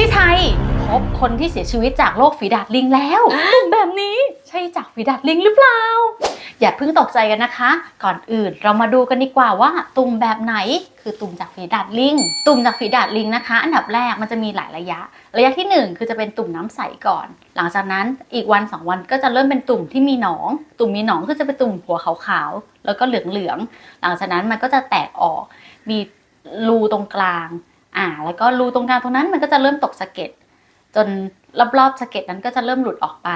ที่ไทยพบคนที่เสียชีวิตจากโรคฝีดาดลิงแล้วตุ่มแบบนี้ใช่จากฝีดาดลิงหรือเปล่า อย่าเพิ่งตกใจกันนะคะ ก่อนอื่นเรามาดูกันดีกว่าว่า ตุ่มแบบไหนคือตุ่มจากฝีดาดลิง ตุ่มจากฝีดาดลิงนะคะ อันดับแรกมันจะมีหลายระยะ ระยะที่หนึ่งคือจะเป็นตุ่มน้ำใสก่อน หลังจากนั้นอีกวันสองวันก็จะเริ่มเป็นตุ่มที่มีหนอง ตุ่มมีหนองคือจะเป็นตุ่มหัวขาวๆแล้วก็เหลืองๆหลังจากนั้นมันก็จะแตกออก มีรูตรงกลาง อ่า แล้วก็รูตรงกลางตรงนั้นมันก็จะเริ่มตกสะเก็ดจนรอบๆสะเก็ดนั้นก็จะเริ่มหลุดออกไป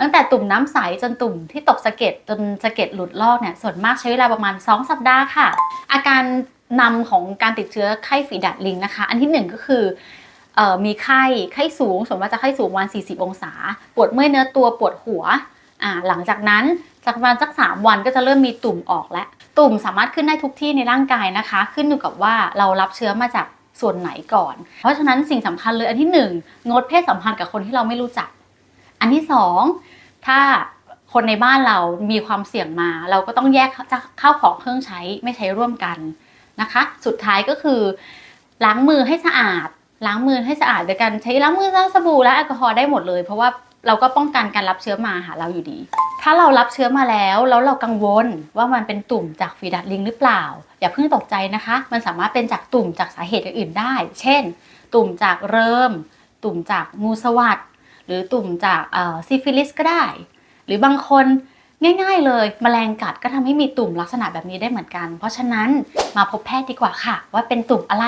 ตั้งแต่ตุ่มน้ำใสจนตุ่มที่ตกสะเก็ดจนสะเก็ดหลุดลอกเนี่ยส่วนมากใช้เวลาประมาณ 2 สัปดาห์ค่ะ อาการนำของการติดเชื้อไข้ฝีดาดลิงนะคะ อันที่หนึ่งก็คือมีไข้ไข้สูงส่วนมากจะไข้สูงประมาณ40 องศา ปวดเมื่อยเนื้อตัวปวดหัวหลังจากนั้นจากประมาณสัก 3 วันก็จะเริ่มมีตุ่มออกแล้วตุ่มสามารถขึ้นได้ทุกที่ในร่างกายนะคะ ขึ้นอยู่กับว่าเรารับเชื้อมาจาก ส่วนไหนก่อน เพราะฉะนั้นสิ่งสำคัญเลยอันที่หนึ่งงดเพศสัมพันธ์กับคนที่เราไม่รู้จัก อันที่สองถ้าคนในบ้านเรามีความเสี่ยงมา เราก็ต้องแยกข้าวของเครื่องใช้ไม่ใช้ร่วมกันนะคะ สุดท้ายก็คือ ล้างมือให้สะอาดล้างมือให้สะอาดโดยการใช้ล้างมือล้างสบู่และแอลกอฮอล์ได้หมดเลย เพราะว่า เราก็ป้องกันการรับเชื้อมาหาเราอยู่ดี ถ้าเรารับเชื้อมาแล้วแล้วเรากังวลว่ามันเป็นตุ่มจากฝีดาดลิงหรือเปล่า อย่าเพิ่งตกใจนะคะ มันสามารถเป็นจากตุ่มจากสาเหตุอื่นๆได้ เช่น ตุ่มจากเริมตุ่มจากงูสวัสดหรือตุ่มจากซิฟิลิสก็ได้ หรือบางคนง่าย ๆ เลยมแมลงกัดก็ทำให้มีตุ่มลักษณะแบบนี้ได้เหมือนกัน เพราะฉะนั้นมาพบแพทย์ดีกว่าค่ะ ว่าเป็นตุ่มอะไร